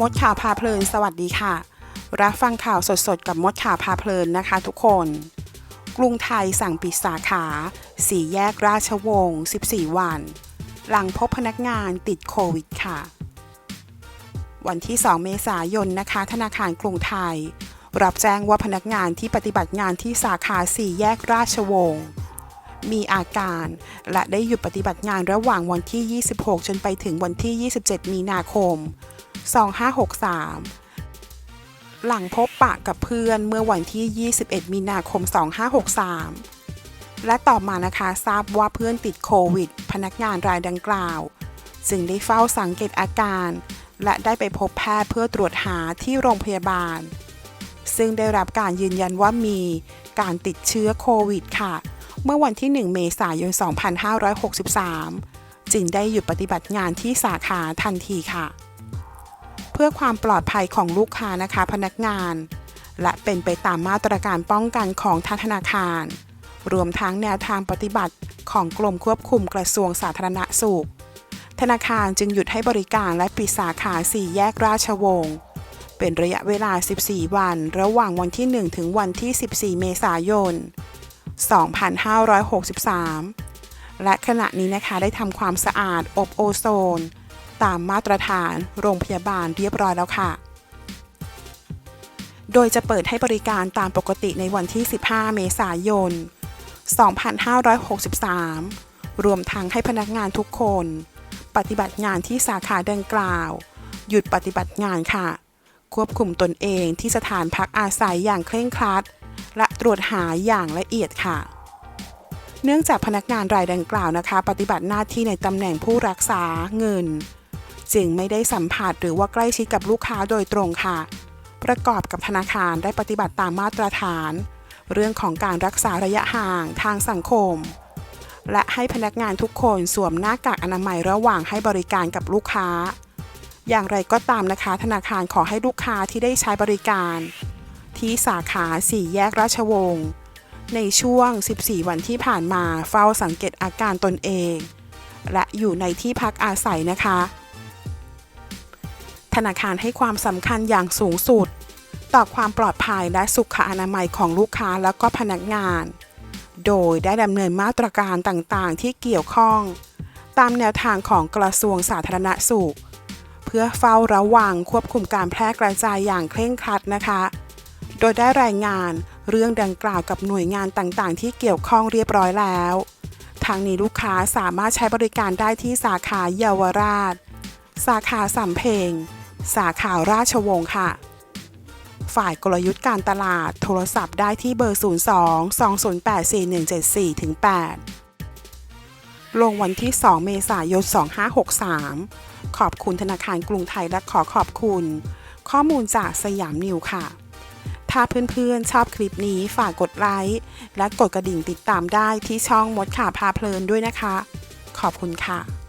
มดข่าวพาเพลินสวัสดีค่ะ รับฟังข่าวสดๆ กับมดข่าวพาเพลินนะคะทุกคน กรุงไทยสั่งปิดสาขาสี่แยกราชวงศ์ 14 วัน หลังพบพนักงานติดโควิดค่ะ วันที่ 2 เมษายนนะคะ ธนาคารกรุงไทย รับแจ้งว่าพนักงานที่ปฏิบัติงานที่สาขาสี่แยกราชวงศ์มีอาการและได้หยุดปฏิบัติงานระหว่างวันที่ 26 จนไปถึงวันที่ 27 มีนาคม 2563 หลังพบปะกับเพื่อนเมื่อวันที่ 21 มีนาคม 2563 และต่อมานะคะทราบว่าเพื่อนติดโควิด พนักงานรายดังกล่าวจึงได้เฝ้าสังเกตอาการ และได้ไปพบแพทย์เพื่อตรวจหาที่โรงพยาบาล ซึ่งได้รับการยืนยันว่ามีการติดเชื้อโควิดค่ะ เมื่อวันที่ 1 เมษายน 2563 จึงได้หยุดปฏิบัติงานที่สาขาทันทีค่ะ เพื่อความปลอดภัยของลูกค้านะคะ พนักงาน และเป็นไปตามมาตรการป้องกันของทางธนาคาร รวมทั้งแนวทางปฏิบัติของกรมควบคุมกระทรวงสาธารณสุข ธนาคารจึงหยุดให้บริการและปิดสาขา 4 แยกราชวงศ์เป็นระยะเวลา 14 วัน ระหว่างวันที่ 1 ถึงวันที่ 14 เมษายน 2563 และขณะนี้นะคะได้ทำความสะอาดอบโอโซน ตามมาตรฐานโรงพยาบาลเรียบร้อยแล้วค่ะ โดยจะเปิดให้บริการตามปกติในวันที่ 15 เมษายน 2563 รวมทั้งให้พนักงานทุกคน ปฏิบัติงานที่สาขาดังกล่าว หยุดปฏิบัติงานค่ะ ควบคุมตนเองที่สถานพักอาศัยอย่างเคร่งครัด และตรวจหาอย่างละเอียดค่ะเนื่องจากพนักงานรายดังกล่าวนะคะ ปฏิบัติหน้าที่ในตำแหน่งผู้รักษาเงิน จึงไม่ได้สัมผัสหรือว่าใกล้ชิดกับลูกค้าโดยตรงค่ะ ประกอบกับธนาคารได้ปฏิบัติตามมาตรฐาน เรื่องของการรักษาระยะห่างทางสังคม และให้พนักงานทุกคนสวมหน้ากากอนามัยระหว่างให้บริการกับลูกค้า อย่างไรก็ตามนะคะ ธนาคารขอให้ลูกค้าที่ได้ใช้บริการ ที่สาขา4แยกราชวงศ์ในช่วง 14 วันที่ผ่านมาเฝ้าสังเกตอาการตนเอง และอยู่ในที่พักอาศัยนะคะ ธนาคารให้ความสำคัญอย่างสูงสุด ต่อความปลอดภัยและสุขอนามัยของลูกค้าแล้วก็พนักงาน โดยได้ดำเนินมาตรการต่างๆ ที่เกี่ยวข้อง ตามแนวทางของกระทรวงสาธารณสุข เพื่อเฝ้าระวังควบคุมการแพร่กระจายอย่างเคร่งครัดนะคะ โดยได้รายงานเรื่องดังกล่าวกับหน่วยงานต่างๆ ที่เกี่ยวข้องเรียบร้อยแล้วทางนี้ลูกค้าสามารถใช้บริการได้ที่สาขาเยาวราช สาขาสำเพ็ง สาขาราชวงศ์ค่ะ ฝ่ายกลยุทธ์การตลาดโทรศัพท์ได้ที่เบอร์ 02 208 4174ถึง8ลงวันที่ 2 เมษายน 2563 ขอบคุณธนาคารกรุงไทยและขอขอบคุณ ข้อมูลจากสยามนิวค่ะ ถ้าเพื่อนๆชอบคลิปนี้ฝากกดไลค์และกดกระดิ่งติดตามได้ที่ช่องมดข่าพาเพลินด้วยนะคะ ขอบคุณค่ะ